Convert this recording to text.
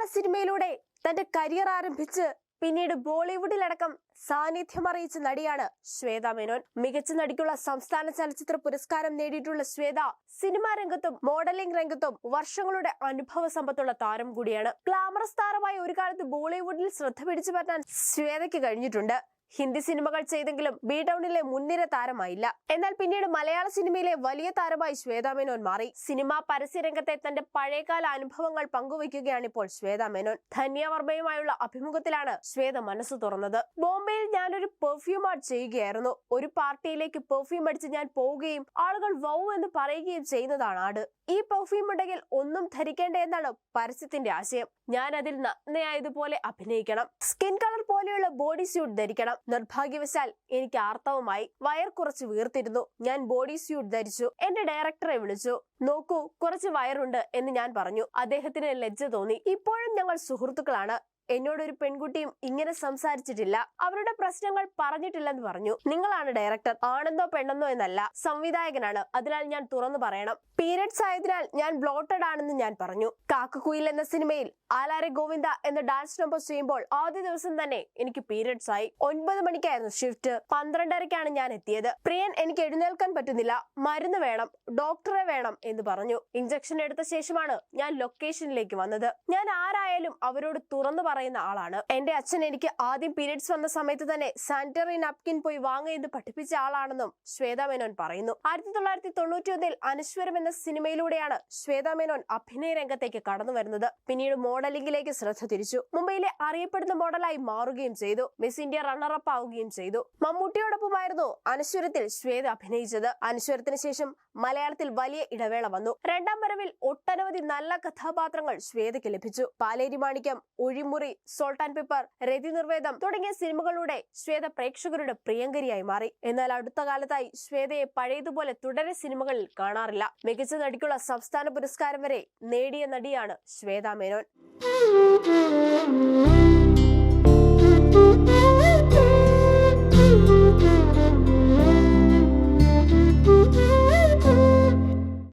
മലയാള സിനിമയിലൂടെ തന്റെ കരിയർ ആരംഭിച്ച് പിന്നീട് ബോളിവുഡിലടക്കം സാന്നിധ്യം അറിയിച്ച നടിയാണ് ശ്വേത മേനോൻ. മികച്ച നടിക്കുള്ള സംസ്ഥാന ചലച്ചിത്ര പുരസ്കാരം നേടിയിട്ടുള്ള ശ്വേത സിനിമാ രംഗത്തും മോഡലിംഗ് രംഗത്തും വർഷങ്ങളുടെ അനുഭവ സമ്പത്തുള്ള താരം കൂടിയാണ്. ഗ്ലാമറസ് താരമായി ഒരു കാലത്ത് ബോളിവുഡിൽ ശ്രദ്ധ പിടിച്ചു പറ്റാൻ ശ്വേതയ്ക്ക് കഴിഞ്ഞിട്ടുണ്ട്. ഹിന്ദി സിനിമകൾ ചെയ്തെങ്കിലും ബി ടൗണിലെ മുൻനിര താരമായില്ല. എന്നാൽ പിന്നീട് മലയാള സിനിമയിലെ വലിയ താരമായി ശ്വേതാ മേനോൻ മാറി. സിനിമാ പരസ്യരംഗത്തെ തന്റെ പഴയകാല അനുഭവങ്ങൾ പങ്കുവയ്ക്കുകയാണ് ഇപ്പോൾ ശ്വേതാ മേനോൻ. ധന്യവർമ്മയുമായുള്ള അഭിമുഖത്തിലാണ് ശ്വേത മനസ്സ് തുറന്നത്. ബോംബെയിൽ ഞാനൊരു പെർഫ്യൂം ആർട്ട് ചെയ്യുകയായിരുന്നു. ഒരു പാർട്ടിയിലേക്ക് പെർഫ്യൂം അടിച്ച് ഞാൻ പോവുകയും ആളുകൾ വൗ എന്ന് പറയുകയും ചെയ്യുന്നതാണ് ആട്. ഈ പെർഫ്യൂം ഉണ്ടെങ്കിൽ ഒന്നും ധരിക്കേണ്ട എന്നാണ് പരസ്യത്തിന്റെ ആശയം. ഞാൻ അതിൽ നഗ്നയായതുപോലെ അഭിനയിക്കണം. സ്കിൻ കളർ പോലെയുള്ള ബോഡി സ്യൂട്ട് ധരിക്കണം. നിർഭാഗ്യവശാൽ എനിക്ക് ആർത്തവമായി വയർ കുറച്ച് വീർത്തിരുന്നു. ഞാൻ ബോഡി സ്യൂട്ട് ധരിച്ചു. എന്റെ ഡയറക്ടറെ വിളിച്ചു. നോക്കൂ കുറച്ച് വയറുണ്ട് എന്ന് ഞാൻ പറഞ്ഞു. അദ്ദേഹത്തിന് ലജ്ജ തോന്നി. ഇപ്പോഴും ഞങ്ങൾ സുഹൃത്തുക്കളാണ്. എന്നോട് ഒരു പെൺകുട്ടിയും ഇങ്ങനെ സംസാരിച്ചിട്ടില്ല. അവരുടെ പ്രശ്നങ്ങൾ പറഞ്ഞിട്ടില്ലെന്ന് പറഞ്ഞു. നിങ്ങളാണ് ഡയറക്ടർ ആണെന്നോ പെണ്ണെന്നോ എന്നല്ല. സംവിധായകനാണ്. അതിനാൽ ഞാൻ തുറന്നു പറയണം. പീരിയഡ്സ് ആയതിനാൽ ഞാൻ ബ്ലോട്ടഡ് ആണെന്ന് ഞാൻ പറഞ്ഞു. കാക്കക്കുയിൽ എന്ന സിനിമയിൽ ആലാരെ ഗോവിന്ദ എന്ന ഡാൻസ് നമ്പർ ചെയ്യുമ്പോൾ ആദ്യ ദിവസം തന്നെ എനിക്ക് പീരിയഡ്സ് ആയി. ഒൻപത് മണിക്കായിരുന്നു ഷിഫ്റ്റ് പന്ത്രണ്ടരക്കാണ് ഞാൻ എത്തിയത്. പ്രിയൻ എനിക്ക് എഴുന്നേൽക്കാൻ പറ്റുന്നില്ല. മരുന്ന് വേണം ഡോക്ടറെ വേണം എന്ന് പറഞ്ഞു. ഇഞ്ചക്ഷൻ എടുത്ത ശേഷമാണ് ഞാൻ ലൊക്കേഷനിലേക്ക് വന്നത്. ഞാൻ ആരായാലും അവരോട് തുറന്നു പറയുന്ന ആളാണ്. എന്റെ അച്ഛൻ എനിക്ക് ആദ്യം പീരീഡ്സ് വന്ന സമയത്ത് തന്നെ സാനിറ്ററി നാപ്കിൻ പോയി വാങ്ങിയത് പഠിപ്പിച്ച ആളാണെന്നും ശ്വേത മേനോൻ പറയുന്നു. ആയിരത്തി തൊള്ളായിരത്തി തൊണ്ണൂറ്റി ഒന്നിൽ അനശ്വരം എന്ന സിനിമയിലൂടെയാണ് ശ്വേത മേനോൻ അഭിനയ രംഗത്തേക്ക് കടന്നു വരുന്നത്. പിന്നീട് മോഡലിംഗിലേക്ക് ശ്രദ്ധ തിരിച്ചു. മുംബൈയിലെ അറിയപ്പെടുന്ന മോഡലായി മാറുകയും ചെയ്തു. മിസ് ഇന്ത്യ റണ്ണറപ്പ് ആവുകയും ചെയ്തു. മമ്മൂട്ടിയോടൊപ്പമായിരുന്നു അനശ്വരത്തിൽ ശ്വേത അഭിനയിച്ചത്. അനശ്വരത്തിന് ശേഷം മലയാളത്തിൽ വലിയ ഇടവേള വന്നു. രണ്ടാം വരവിൽ ഒട്ടനവധി നല്ല കഥാപാത്രങ്ങൾ ശ്വേതയ്ക്ക് ലഭിച്ചു. Paleri Manikyam Ozhimuri salt and pepper Rathi Nirvedam തുടങ്ങിയ സിനിമകളുടെ ശ്വേത പ്രേക്ഷകരുടെ പ്രിയങ്കരിയായി മാറി. എന്നാൽ അടുത്ത കാലത്തായി ശ്വേതയെ പഴയതുപോലെ തുടരെ സിനിമകളിൽ കാണാറില്ല. മികച്ച നടിക്കുള്ള സംസ്ഥാന പുരസ്കാരം വരെ നേടിയ നടിയാണ് ശ്വേത മേനോൻ.